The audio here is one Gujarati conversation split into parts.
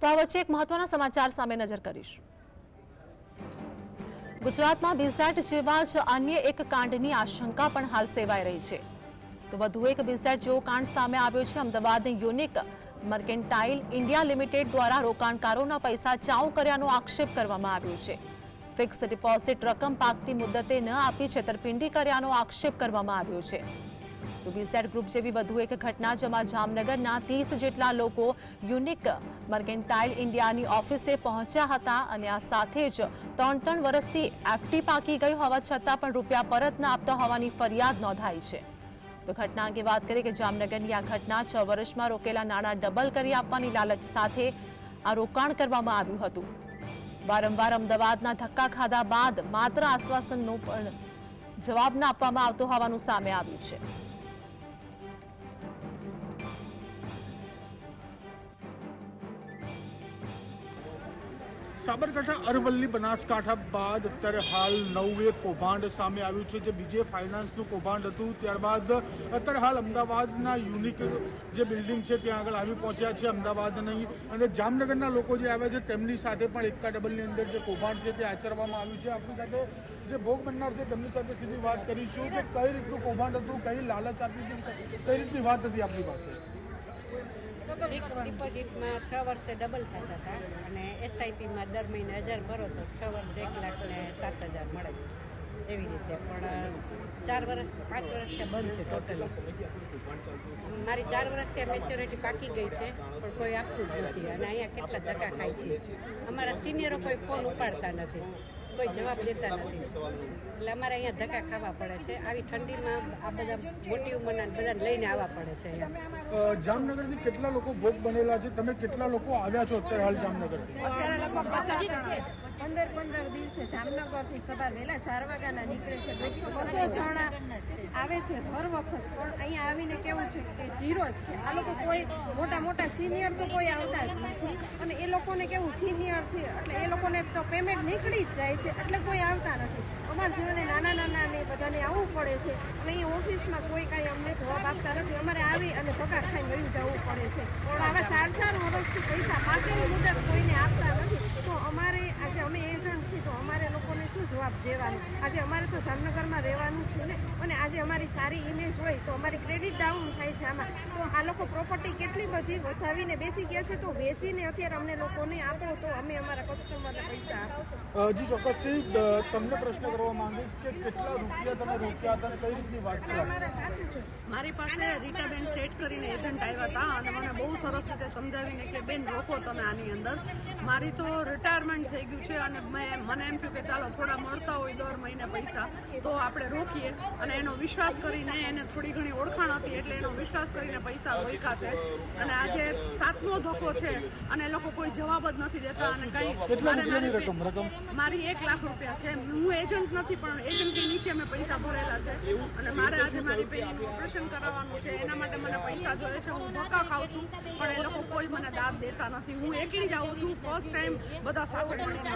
તો આ વચ્ચે એક મહત્વના સમાચાર સામે નજર કરીશું. ગુજરાતમાં બિઝેટ જેવા જ અન્ય એક કાંડની આશંકા પણ હાલ સેવાઈ રહી છે. તો વધુ એક બિઝેટ જેવો કાંડ સામે આવ્યો છે અમદાવાદની યુનિક મર્કેન્ટાઇલ ઇન્ડિયા લિમિટેડ દ્વારા રોકાણકારોના પૈસા ચાઉ કર્યાનો આક્ષેપ કરવામાં આવ્યો છે. ફિક્સ ડિપોઝિટ રકમ પાકતી મુદ્દતે ન આપી છેતરપિંડી કર્યાનો આક્ષેપ કરવામાં આવ્યો છે. તો બીસેટ ગ્રુપ જેવી વધુ એક ઘટના જેમાં જામનગરના ત્રીસ જેટલા લોકો યુનિક મર્કેન્ટાઇલ ઇન્ડિયાની ઓફિસે પહોંચ્યા હતા અને આ સાથે જ ત્રણ ત્રણ વર્ષથી એફટી પાકી ગઈ હોવા છતાં પણ રૂપિયા પરત ન આપતા હોવાની ફરિયાદ નોંધાઈ છે. તો ઘટના અંગે વાત કરીએ કે જામનગરની આ ઘટના છ વર્ષમાં રોકેલા નાણાં ડબલ કરી આપવાની લાલચ સાથે આ રોકાણ કરવામાં આવ્યું હતું. વારંવાર અમદાવાદના ધક્કા ખાધા બાદ માત્ર આશ્વાસનનો પણ જવાબ ન આપવામાં આવતો હોવાનું સામે આવ્યું છે. સાબરકાંઠા અરવલ્લી બનાસકાંઠા બાદ અત્યારે હાલ નવું કૌભાંડ સામે આવ્યું છે. જે બીજે ફાઇનાન્સનું કૌભાંડ હતું, ત્યારબાદ અત્યારે હાલ અમદાવાદના યુનિક જે બિલ્ડિંગ છે, ત્યાં આગળ આવી પહોંચ્યા છે અમદાવાદની અને જામનગરના લોકો જે આવ્યા છે, તેમની સાથે પણ એકા ડબલની અંદર જે કૌભાંડ છે, તે આચરવામાં આવ્યું છે. આપણી સાથે જે ભોગ બનનાર છે, તેમની સાથે સીધી વાત કરીશું કે કઈ રીતનું કૌભાંડ હતું, કઈ લાલચ આપી હતી કઈ રીતની વાત હતી આપણી પાસે? ફિક્સ ડિપોઝિટમાં છ વર્ષે ડબલ થતા હતા અને એસઆઈપીમાં દર મહિને હજાર ભરો તો છ વર્ષે એક લાખ ને સાત હજાર મળે. એવી રીતે. પણ ચાર વર્ષ, પાંચ વર્ષથી બંધ છે ટોટલી મારી ચાર વર્ષથી આ મેચ્યોરિટી પાકી ગઈ છે, પણ કોઈ આપતું જ નથી. અને અહીંયા કેટલા ધક્કા ખાય છે? અમારા સિનિયરો કોઈ ફોન ઉપાડતા નથી. કોઈ જવાબ દેતા નથી. એટલે અમારે અહીંયા ધક્કા ખાવા પડે છે. આવી ઠંડીમાં આ બધા મોટી ઉંમરના બધાને લઈને આવવા પડે છે જામનગરથી કેટલા લોકો ભોગ બનેલા છે? તમે કેટલા લોકો આવ્યા છો અત્યારે હાલ જામનગરથી? અત્યારે લગભગ પચાસ જણા. પંદર પંદર દિવસે જામનગરથી સવાર વહેલા ચાર વાગ્યાના નીકળે છે. બસો બસો જણા આવે છે હર વખત. પણ અહીંયા આવીને કેવું છે કે જીરો જ છે. આ લોકો કોઈ મોટા મોટા સિનિયર તો કોઈ આવતા જ નથી. અને એ લોકોને કેવું સિનિયર છે એટલે એ લોકોને તો પેમેન્ટ નીકળી જ જાય છે. એટલે કોઈ આવતા નથી. અમારા જેવાને નાના નાના ને બધાને આવવું પડે છે. અને એ ઓફિસમાં કોઈ કાંઈ અમને જવાબ આપતા નથી. અમારે આવી અને પગાર ખાઈને લઈ જવું પડે છે. પણ આવા ચાર ચાર વર્ષથી પૈસા પાકેલી મુદત કોઈને આપતા નથી. તો અમારે આજે અમે એજન્ટ છીએ તો અમારે લોકોને શું જવાબ દેવાનો. આજે અમારે તો જામનગરમાં રહેવાનું છે ને અને આજે અમારી સારી ઇમેજ હોય તો અમારી ક્રેડિટ ડાઉન થાય છે આમાં. તો આ લોકો પ્રોપર્ટી કેટલી બધી વસાવીને બેસી ગયા છે તો વેચીને અત્યારે અમને લોકોને આપો તો અમે અમારા કસ્ટમરને પૈસા આપો. જી ચોક્કસથી તમને પ્રશ્ન કરવા માંગીશ કે કેટલા રૂપિયા તમે રોક્યા હતા અને કઈ રીતની વાત છે છે. મારી પાસે રીટાબેન સેટ કરીને એજન્ટ આવ્યા હતા અને મને બહુ સરસ રીતે સમજાવીને કે બેન રોકો તમે આની અંદર. મારી તો રિટાયરમેન્ટ થઈ ગયું છે અને મેં મને એમ થયું કે ચાલો થોડા મળતા હોય દર મહિને પૈસા તો આપણે રોકીએ. અને એનો વિશ્વાસ કરીને એને થોડી ઘણી ઓળખાણ હતી એટલે એનો વિશ્વાસ કરીને પૈસા રોક્યા છે. અને આજે સાતમો ધક્કો છે અને લોકો કોઈ જવાબ જ નથી દેતા અને કઈ મારે એક લાખ રૂપિયા છે. હું એજન્ટ નથી પણ એજન્ટની નીચે મેં પૈસા ભરેલા છે. અને મારે આજે મારી બેનનું ઓપરેશન કરાવવાનું છે. એના માટે મને પૈસા જોઈએ છે. હું ધોકા ખાઉં છું પણ એ લોકો કોઈ મને દાદ દેતા નથી. હું એકલી જ આવું છું. ફર્સ્ટ ટાઈમ બધા સાથે મળીને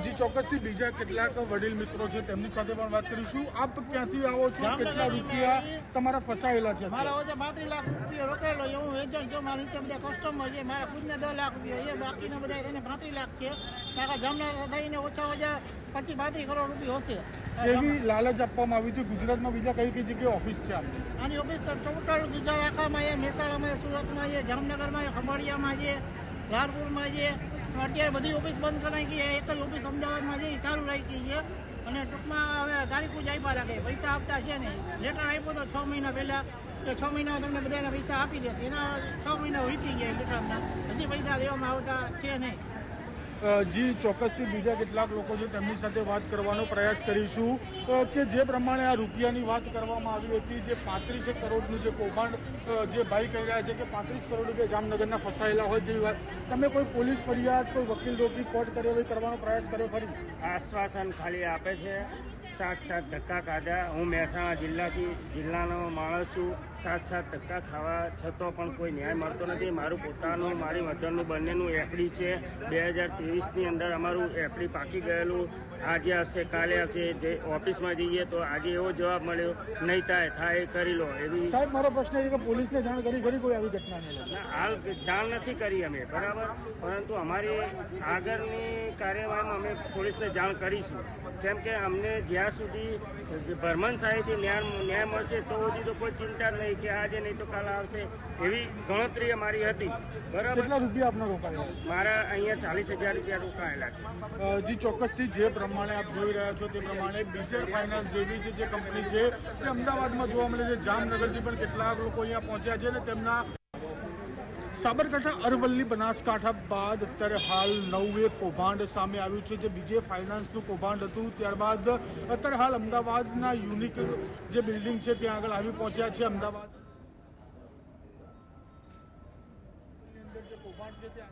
જી ચોક્કસથી બીજા કેટલાક વડીલ મિત્રો છે તેમની સાથે પણ વાત કરીશું. આપ ક્યાંથી આવો છો? કેટલા રૂપિયા તમારા ફસાયેલા છે મારા ઓછા પાંત્રીસ લાખ રૂપિયા રોકેલો છે હું એજન્ટ જો મારા નીચે બધા કસ્ટમર છે મારા ખુદને દસ લાખ રૂપિયા એ બાકીના બધા એને પાંત્રીસ લાખ છે. આખા જામનગર થઈને ઓછા ઓછા પચીસ પાંત્રીસ કરોડ રૂપિયા હશે. એવી લાલચ આપવામાં આવી હતી? ગુજરાતમાં બીજા કઈ કઈ જગ્યાએ ઓફિસ છે આની ઓફિસ ટોટલ ગુજરાત આખામાં છે મહેસાણામાં સુરતમાં છે જામનગરમાં છે ખંભાળિયામાં છે લાલપુરમાં છે અત્યારે બધી ઓફિસ બંધ કરાવી ગઈ એક જ ઓફિસ અમદાવાદમાં એ ચાલુ રાખી છે. અને ટૂંકમાં હવે તારીખો જ આપ્યા રાખે. પૈસા આપતા છે નહીં. લેટર આપ્યો તો છ મહિના પહેલા કે છ મહિના તમને બધાને પૈસા આપી દેશે. એના છ મહિના વીતી ગયા લેટરના હજી પૈસા દેવામાં આવતા છે નહીં. જી, ચોક્કસથી બીજા કેટલાક લોકો છે તેમની સાથે વાત કરવાનો પ્રયાસ કરીશું. કે જે પ્રમાણે આ રૂપિયાની વાત કરવામાં આવી હતી, જે પાંત્રીસ કરોડનું જે કૌભાંડ જે ભાઈ કહી રહ્યા છે કે પાંત્રીસ કરોડ રૂપિયા જામનગરના ફસાયેલા હોય તેવી વાત. તમે કોઈ પોલીસ ફરિયાદ, કોઈ વકીલ રોકી કોર્ટ કાર્યવાહી કરવાનો પ્રયાસ કર્યો ખરી? આશ્વાસન ખાલી આપે છે. સાત સાત ધક્કા ખાધા. હું મહેસાણા જિલ્લાથી જિલ્લાનો માણસ છું. સાત સાત ધક્કા ખાવા છતાં પણ કોઈ ન્યાય મળતો નથી. મારું પોતાનું મારી મધરનું બંનેનું એફડી છે. બે હજાર ત્રેવીસની અંદર અમારું એફડી પાકી ગયેલું. આજે આવશે કાલે આવશે. જે ઓફિસમાં જઈએ તો આજે એવો જવાબ મળ્યો નહીં થાય થાય એ કરી લો. એવી સાહેબ મારો પ્રશ્ન એ છે કે પોલીસને જાણ કરી ખરી કોઈ આવી ઘટના હાલ જાણ નથી કરી અમે બરાબર? પરંતુ અમારી આગળની કાર્યવાહીમાં અમે પોલીસને જાણ કરીશું. કેમ કે અમને જ્યાં સુધી ભરમણ સાહેબથી ન્યાય ન્યાય મળશે તો સુધી તો કોઈ ચિંતા નહીં કે આજે નહીં તો કાલે આવશે એવી ગણતરી અમારી હતી. બરાબર? કેટલા રૂપિયા આપને રોકાયા મારા અહીંયા ચાલીસ હજાર રૂપિયા રોકાયેલા છે. જી ચોક્કસથી જે પ્રમાણે આપ જોઈ રહ્યા છો તે પ્રમાણે બીજર ફાઇનાન્સ જેવી જે જે કંપની છે તે અમદાવાદમાં જોવા મળે છે. જામનગરથી પણ કેટલાક લોકો અહીંયા પહોંચ્યા છે અને તેમના સાબરકાંઠા અરવલ્લી બનાસકાંઠા બાદ અત્યારે હાલ નવું એક કૌભાંડ સામે આવ્યું છે. જે બીજે ફાઇનાન્સનું કૌભાંડ હતું, ત્યારબાદ અત્યારે હાલ અમદાવાદના યુનિક જે બિલ્ડિંગ છે, ત્યાં આગળ આવી પહોંચ્યા છે. અમદાવાદ અંદર જે કૌભાંડ છે તે